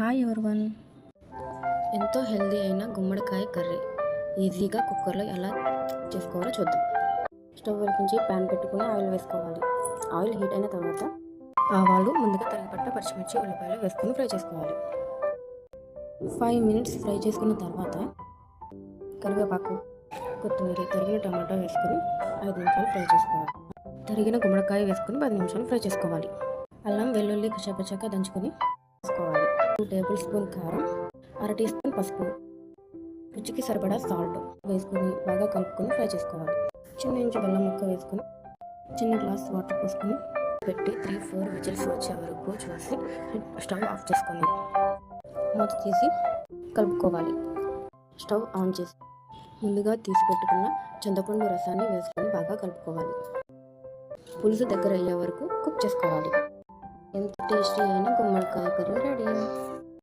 Hi everyone ఎంతో healthy అయిన గుమ్మడికాయ కర్రీ. ఈజీగా కుక్కర్లో ఎలా చేసుకోవాలో చూద్దాం. స్టవ్ వెలిగించి ప్యాన్ పెట్టుకుని ఆయిల్ వేసుకోవాలి. ఆయిల్ హీట్ అయిన తర్వాత ఆవాలు ముందుగా తరగపట్ట పచ్చిమిర్చి ఉల్లిపాయలు వేసుకుని ఫ్రై చేసుకోవాలి. ఫైవ్ మినిట్స్ ఫ్రై చేసుకున్న తర్వాత కరివేపాకు కొత్తిమీర తరిగిన టమాటా వేసుకుని ఐదు నిమిషాలు ఫ్రై చేసుకోవాలి. తరిగిన గుమ్మడికాయ వేసుకుని పది నిమిషాలు ఫ్రై చేసుకోవాలి. అల్లం వెల్లుల్లి కచ్చపచ్చగా దంచుకొని వేసుకోవాలి. టేబుల్ స్పూన్ కారం అర టీ స్పూన్ పసుపు. రుచికి సరిపడా సాల్ట్ వేసుకుని బాగా కలుపుకొని ఫ్రై చేసుకోవాలి. చిన్న ఇంచు బెల్లం ముక్క వేసుకుని చిన్న గ్లాస్ వాటర్ పోసుకొని పెట్టి త్రీ ఫోర్ విజిల్స్ వచ్చే వరకు చూసి స్టవ్ ఆఫ్ చేసుకొని మూత తీసి కలుపుకోవాలి. స్టవ్ ఆన్ చేసి ముందుగా తీసి పెట్టుకున్న చింతపండు రసాన్ని వేసుకొని బాగా కలుపుకోవాలి. పులుసు దగ్గర అయ్యే వరకు కుక్ చేసుకోవాలి. ఎంత టేస్టీ అయినా గుమ్మడికాయ కర్రీ రెడీ.